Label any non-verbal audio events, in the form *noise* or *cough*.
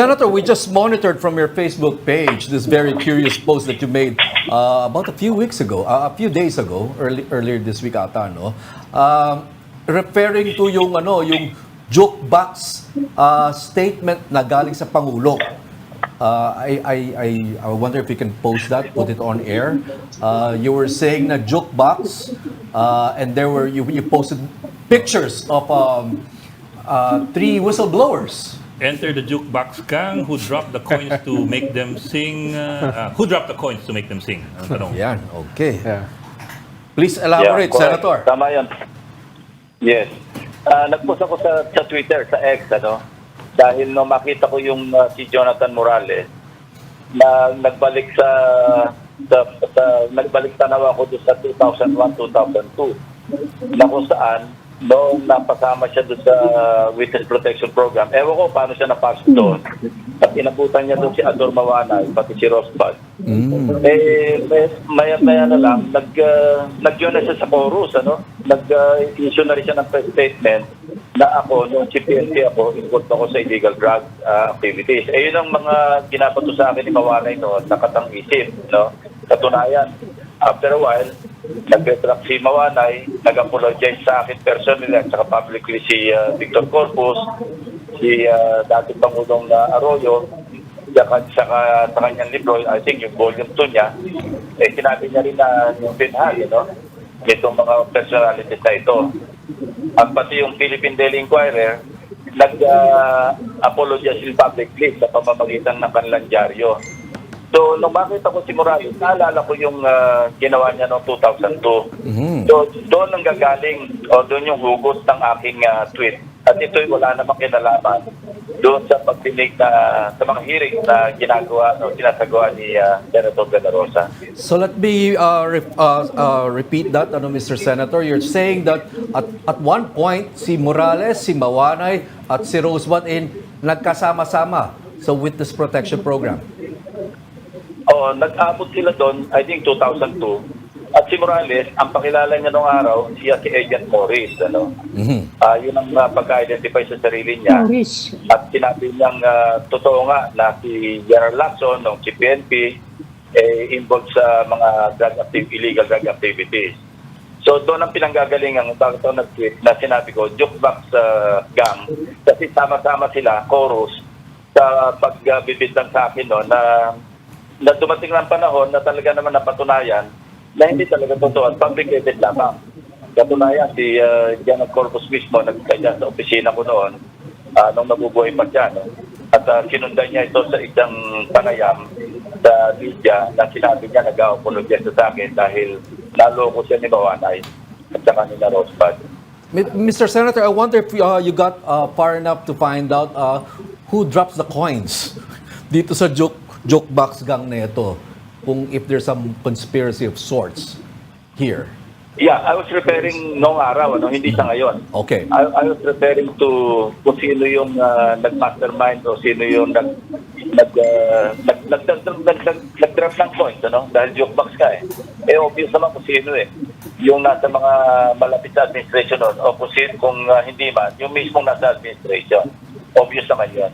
Senator, we just monitored from your Facebook page this very curious post that you made uh, about a few weeks ago, uh, a few days ago, early, earlier this week ata, no? Um, referring to yung ano, yung jukebox uh, statement na galing sa Pangulo. Uh, I, I, I, I wonder if you can post that, put it on air. Uh, you were saying na jukebox, uh, and there were you, you posted pictures of um, uh, three whistleblowers. Enter the jukebox gang who dropped the coins to make them sing. Uh, uh, who dropped the coins to make them sing? Ang tanong. Yan, okay. Yeah. Please elaborate, correct. Senator. Tama yun. Yes. Ah, nagpost ako sa, sa Twitter, sa X, ano, dahil nung makita ko yung ah, si Jonathan Morales na nagbalik sa sa, sa nagbalik tanaw ako doon sa 2001-2002 na kung saan noong napasama siya doon sa Witness Protection Program. Ewan ko paano siya napasok doon. At inabutan niya doon si Ador Mawanay, pati si Rosbad. Eh, may, maya, maya na lang, nag, uh, nag na siya sa chorus, ano? Nag-issue na rin siya ng statement na ako, nung CPNC ako, involved ako sa illegal drug uh, activities. Eh, yun ang mga ginapato sa akin ni Mawanay noon, nakatang isip, no? Katunayan, after a while, nag-retract si Mawanay, nag-apologize sa akin personally at saka publicly si uh, Victor Corpus, si uh, dating Pangulong uh, Arroyo, saka, saka sa kanyang libro, I think yung volume 2 niya, eh sinabi niya rin na yung binhali, no? Itong mga personalities na ito. At pati yung Philippine Daily Inquirer, nag-apologize in publicly sa pamamagitan ng kanilang dyaryo. So, nung makita ko si Morales, naalala ko yung ah, ginawa niya noong 2002. Mhm. So, doon ang gagaling, o doon yung hugot ng aking ah, tweet. At ito'y wala namang kinalaman doon sa pagdinig na, sa mga hearing na ginagawa, o sinasagawa ni ah, Senator De La Rosa. So let me uh, re- uh, uh, repeat that, ano, Mr. Senator. You're saying that at, at one point, si Morales, si Mawanay, at si Rosebud in nagkasama-sama sa Witness Protection Program. Oo, nag-abot sila doon, I think 2002. At si Morales, ang pakilala niya noong araw, siya si Agent Morris. Ano? Mhm. Ah, yun ang uh, pag-identify sa sarili niya. Maurice. At sinabi niyang ah, totoo nga na si General Lacson ng CPNP eh, involved sa mga drug active, illegal drug activities. So doon ang pinanggagalingan bakit ako nag-tweet na sinabi ko, jukebox uh, gang, kasi sama-sama sila, chorus, sa pagbibintang sa akin no, na, na dumating ng panahon na talaga naman napatunayan na hindi talaga totoo at fabricated lamang. Katunayan, si uh, General Corpus mismo nagkaya sa opisina ko noon ah, nung nabubuhay pa siya. No? At uh, sinundan niya ito sa isang panayam sa media na sinabi niya nag-apologize sa akin dahil naloko siya ni Mawanay at saka ni Rosbud. Mr. Senator, I wonder if uh, you got uh, far enough to find out uh, who drops the coins *laughs* dito sa joke joke box gang na ito. Kung if there's some conspiracy of sorts here. Yeah, I was referring noong araw, ano, hindi sa ngayon. Okay. I, I was referring to kung sino yung uh, nag-mastermind o sino yung nag nag uh, nag nag nag nag nag nag nag-drop ng points ano dahil jukebox ka eh. Eh obvious naman kung sino eh. Yung nasa mga malapit sa administration nun, o kung, sino, kung uh, hindi man, yung mismong nasa administration. Obvious naman yun.